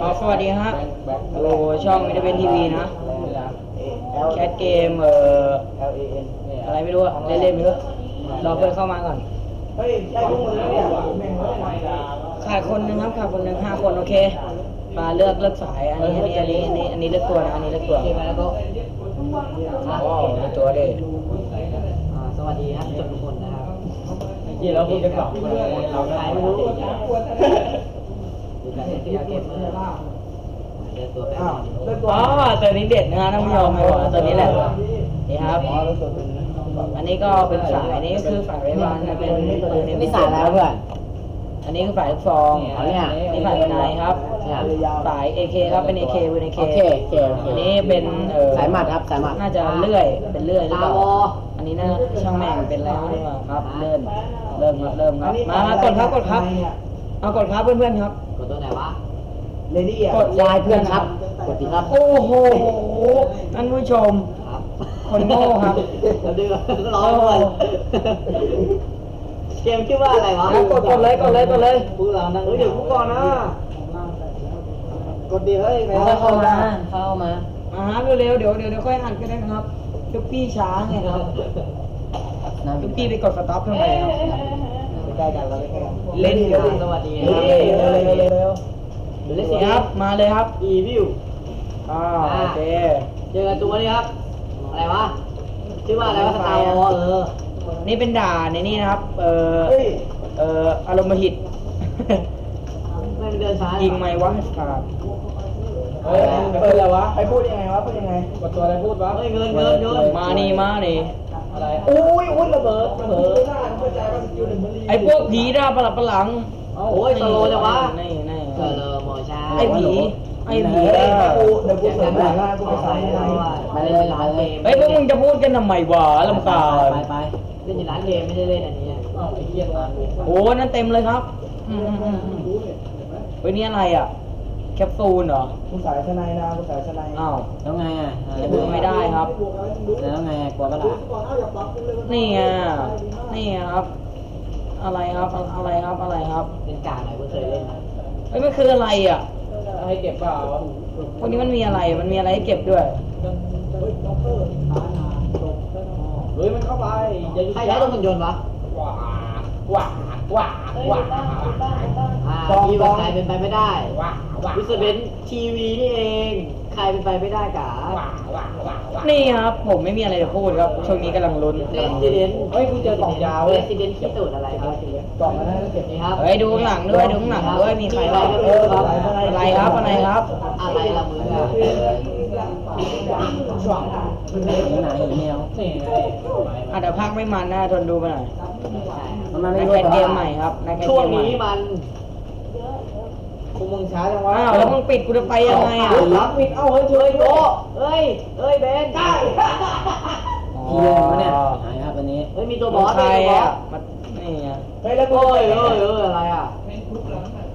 อ๋อสวัสดีฮะโลช่องวิดีโอทีวีนะ แคทเกมเอ่อ L A N อะไรไม่รู้อะเล่นๆไม่รู้รอเพื่อนเข้ามาก่อนเฮ้ยได้พวกมึงแล้วเนี่ยแม่งเลยขาดคนหนึงครับขาดคนหนึงห้าคนโอเคมาเลือกเลือกสาย อันนี้ อันนี้ อันนี้ อันนี้ อันนี้เลือกตัวนะ อันนี้เลือกตัวว้าวเลือกตัวเด็อ่าสวัสดีครับทุกคนนะครับยี่เราพูดกันสองคนเราใครไม่ไม่รู้ รู้นะดูการเล่นเกมเกมเมอร์เลือกตัวแป๊บอ้าวนึงเลิกตัวอ๋อตัวนี้เด็ดนะฮะท่านผู้ชมไม่บอกว่าตัวนี้แหละนี่ครับ อ๋อเลิกตัวตัวนี้อันนี้ก็เป็นสายนี้ก็คือสายไฟฟ้านะเป็นปืนไม่สายแล้วเพื่อนอันนี้คือฝ่ายลูกซองอ๋อเนี่ยนี่ฝ่ายนายครับเนี่ยสาย AK ครับ เป็น AK เป็น AK โอเคโอเคโอเคอันนี้เป็นเอ่อสายหมัดครับสายหมัดน่าจะเลื่อย เป็นเลื่อยหรือเปล่าตาวออันนี้น่าช่างแม่งเป็นอะไรไม่รู้อะครับ เริ่ม เริ่มครับ เริ่มครับ มามากดครับ กดครับ เอากดครับเพื่อนๆครับ กดตัวไหนวะเลดี้อะกดลายเพื่อนครับ กดดีครับ โอ้โหท่านผู้ชม ครับคนโง่ครับเราดื้อร้องเลยเกมชื่อว่าอะไรวะกดกดเลยกดเลยกดเลยพูดเรานั่งเฮ้ยเดี๋ยวกูก่อนนะ กดดีเฮ้ยเข้าเข้ามาเข้ามาอ่าเร็วๆเดี๋ยวเดี๋ยวเดี๋ยวค่อยอ่านก็ได้ครับทุกปี้ช้าไงครับทุกปี้ไปกดสต็อปทำไมครับ ไม่ได้กันเราไม่ได้กันเล่นอยู่สวัสดีเร็วเร็วเร็วเร็วเร็วดูเล่นนี่สิคครัรับบมาเลยครับ อีวิวอ่าโอเค เจอกันตัวนี้ครับ อะไรวะ ชื่อว่าอะไรวะสตาร์วอเออ นี่เป็นด่าในนี่นะครับ เอ่อเฮ้ยเอ่ออารมณ์หิตไม่เดินช้ายิยิงไหมวะครับเฮ้ยเปิดอะไรวะไปพูดยังไงวะพูดยังไงกดตัวอะไรพูดวะเฮ้ยเงินเงินเงินมานี่มานี่อะไรอุ้ยอุ้ยระเบิดระเบิด ไอ้พวกผีด่าประหลัดประหลัง โอ้ยสโลว์จังวะนี่นี่เออโมชั่นไอ้ผีไอ้ผีเฮ้ยด่ากูเดี๋ยวกูเสริมหลังหน้ากูไปใส่ให้ได้ไปเลยร้านเกมเฮ้ยพวกมึงจะพูดกันทำไมวะลำคาญไปไปเล่นอยู่ร้านเกมไม่ได้เล่นอันนี้อ้าวไอ้เหี้ยตากูโอ้นั่นเต็มเลยครับอืมอืมอืมอืมเฮ้ยนี่อะไรอะ แคปซูลเหรอกูสายสไนนะกูสายสไนอ้าวแล้วไงอะจะพูดไม่ได้ครับ แล้วไงกลัวปะล่ะนี่ไงนี่ไงครับ อะไรครับอะไรครับอะไรครับเป็นกาไหนกูเคยเล่นนะเฮ้ยมันคืออะไรอะให้เก็บเปล่าพวกนี้มันมีอะไรมันมีอะไรให้เก็บด้วยเฮ้ยมันเข้าไปอย่าใครใช้ตัวหุ่นยนต์วะว้าว้าว้าว้าอ่ามีแบบใครเป็นไปไม่ได้ว้าว้าวิสเบนทีวีนี่เอง ใครเป็นไปไม่ได้กาว้าว้าว้าว้านี่ครับ ผมไม่มีอะไรจะพูดครับช่วงนี้กำลังลุ้นเรกำลัสงซิลุ้นเดนเฮ้ยกูเจอกล่องยาวเรเว้ยสซิเดนที่ตูดอะไรครับกล่องนั้นก็เก็บนี่ครับเฮ้ยดูข้างหลังด้วยดูข้างหลังด้วยมีใครบ้างอะไรครับอะไรครับ อะไรละมึงอะไหนแมวนี่ไงอะเดี๋ยวพักไม่มันนะทนดูไปหน่อยมันนักแคทเกมใหม่ครับนักแคทช่วเกงมใหม่นี้ มันกูมึงช้าจังวะอ้าวแล้วมึงปิดกูจะไปยังไงอะรับปิดเอ้าเฮ้ยเฮ้เฮ้ยยโตโตเฮ้ยเฮ้ยเบนได้อ๋อหายครับวันนี้เฮ้ยมีตัวบอสใครมีตัวบออะส มานี่ไงเฮ้ยแล้วกูโอ้ยเอ้ยเอ้ยอะไรอะ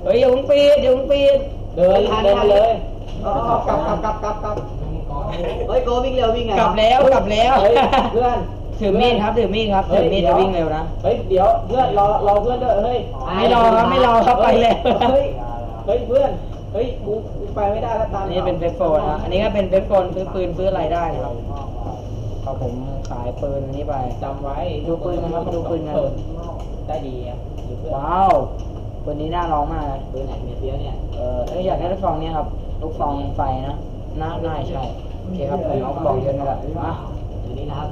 เฮ้ยอย่าเพิ่งปิดอย่าเพิ่งปิดเดินเดินมาเลยกลับกลับกลับกลับกลับเฮ้ยโกวิ่งเร็ววิ่งไงกลับแล้วกลับแล้ว เฮ้ยเพื่อนถือมีดครับถือมีดครับถือมีดจะวิ่งเร็วนะ เฮ้ยเดี๋ยวเพื่อนรอรอเพื่อนด้วยเฮ้ยไม่รอครับไม่รอครับไปเลยเฮ้ย เฮ้ยเพื่อน เฮ้ยกูกูไปไม่ได้แล้วตามอันนี้เป็นเฟซโฟนนะอันนี้ก็เป็นเฟซโฟนซื้อปืนซื้ออะไรได้นะครับเอาผมขายปืนอันนี้ไปจำไว้ดูปืนกันครับดูปืนกันได้ดีครับดูเพื่อนว้าวปืนนี้น่าลองมากเลยปืนไหนเมียเฟี้ยวเนี่ยเออถ้าอยากได้ลูกซองเนี้ยครับลูกซองไฟนะน่าน่าใช่โอเคครับผมเอาบอกเยอะนั่นแหละมาเดี๋ยวนี้นะครับ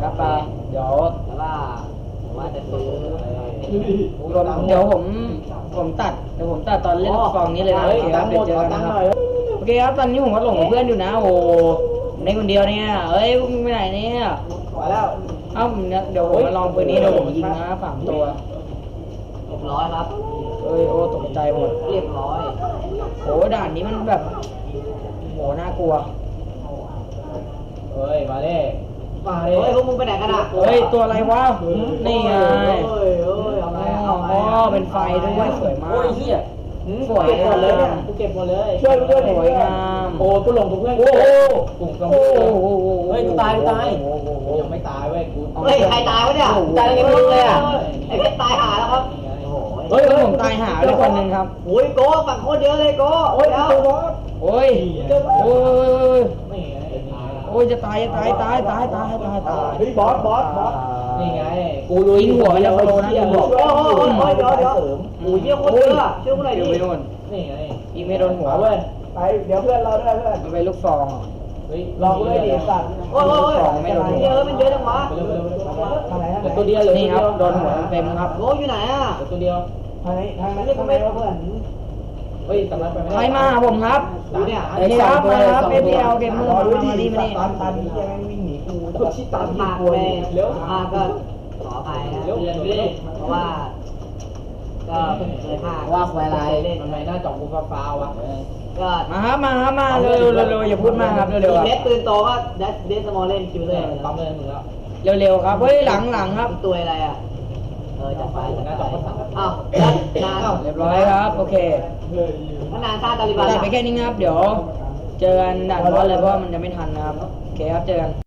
ครับปาเดี๋ยวแต่ว่าผม ว่าจะซื้อเดี๋ยวผมผมตัดเดี๋ยวผมตัดตอนเล่นลูกซองนี้เลยนะเฮ้โอยเคคตัรังบค์หเดี๋มยวดเจอขอกันตันะงค์ครับหน่อยโอเคครับตอนนี้ผมก็หลงกับเพื่อนอยู่นะ โอ้ในคนเดียวเนี่ยเอ้ยมึงไปไหนเนี่ยมาแล้วเอ้าผมเนี่ยเดี๋ยวผมมาลองปืนนี้เดี๋ยวผมยิงนะสามตัวเรียบร้อยครับเอ้ยโอ้ตกใจหมดเรียบร้อยโอ้ด่านนี้มันแบบโหน่ากลัวเฮ้ยมาเด้มา เด้เฮ้ยพวกมึงไปไหนกันอะเฮ้ยตัวอะไรวะนี่ไงเฮ้ยเฮ้ยเอาไงอ๋เอาไงอเป็นไฟด้วยสวยมากโอ้ยเฮียสวยเก็บหมดเลยเนี่ยงามกูเก็บหมดเลยช่วยกูด้วยสวยงามโอ้กูหลงกับเพื่อนโอ้โหกลุ่มกับโอ้เพื่อนโหเฮ้ยกูตายกูตายโอ้โหกูยังไม่ตายเว้ยกูเฮ้ยใครตายวะเนี่ยโอ้โหตายได้ไงไม่รู้เลยอะไอ้เพชรตายหาแล้วครับโอ้โหฮ้ยแล้วผมตายหาเลยคนหนึ่งครับโอ้ยโกฝั่งโคตรเยอะเลยโกโอ้ยเดี๋ยวตัวบอสโอ้ยโอ้ยนี่ไงโอ้ยจะตายจะตายตายตายตายตายตายบอสบอสบอสนี่ไง กูรู้ยิงหัวมันจะโปรนะยิงหัวโอ้โหโอ้โหเดี๋ยวเดี๋ยวโอ้ยเยี่ยโคตรเยอะอะช่วยกูหนดีนี่ไงยิงไม่โดนหัวเว้ยไปเดี๋ยวเพื่อนเราด้วยเพื่อนมันไปลูกซองลอะเฮ้ยดิสัตว์โอ้ยโอ้ยโอ้ยเยอะมันเยอะจังวะเร็วเร็วเร็วทางไหนทางไหนตัวเดียวเลยนี่ครับโดนหัวเต็มครับโกอยู่ไหนอะตัวเดียวทางไหนทางไหนทางไหนวะเพื่อน เฮ้ยสำนักไปไม่ใครได้มาหาผมครับกูเนี่ยโอเคครับมาครับเอฟเอลเกมเมอร์มาดีมาดีตันตันนี่ยังวิ่งหนีกูตัดภาคไปเร็วภาคก็ขออภัยนะเร็วเร็วเพราะว่าก็เคยภาคว่าเวลาเล่นมันไม่น่าจอกกูฟ้าฟ้าวะก็มาครับมาครับมาเร็วเร็วเร็วอย่าพูดมากครับเร็วเร็วเล็กปืนโตก็เดสเดสมอลเล่นคิวเลยปั๊มเลยมึงแล้วเร็วเร็วครับเฮ้ยหลังหลังครับตัวอะไรอะ เออจัดไปจัดน่าไปจอกก็สั่งอ้าวแล้วนานเรียบร้อยครับ โอเคก็นานซาตาลิบันตัดไปแค่นี้นะครับ เดี๋ยว เจอกันด่านบอสเลยเพราะว่ามันจะไม่ทันนะครับ โอเคครับ เจอกัน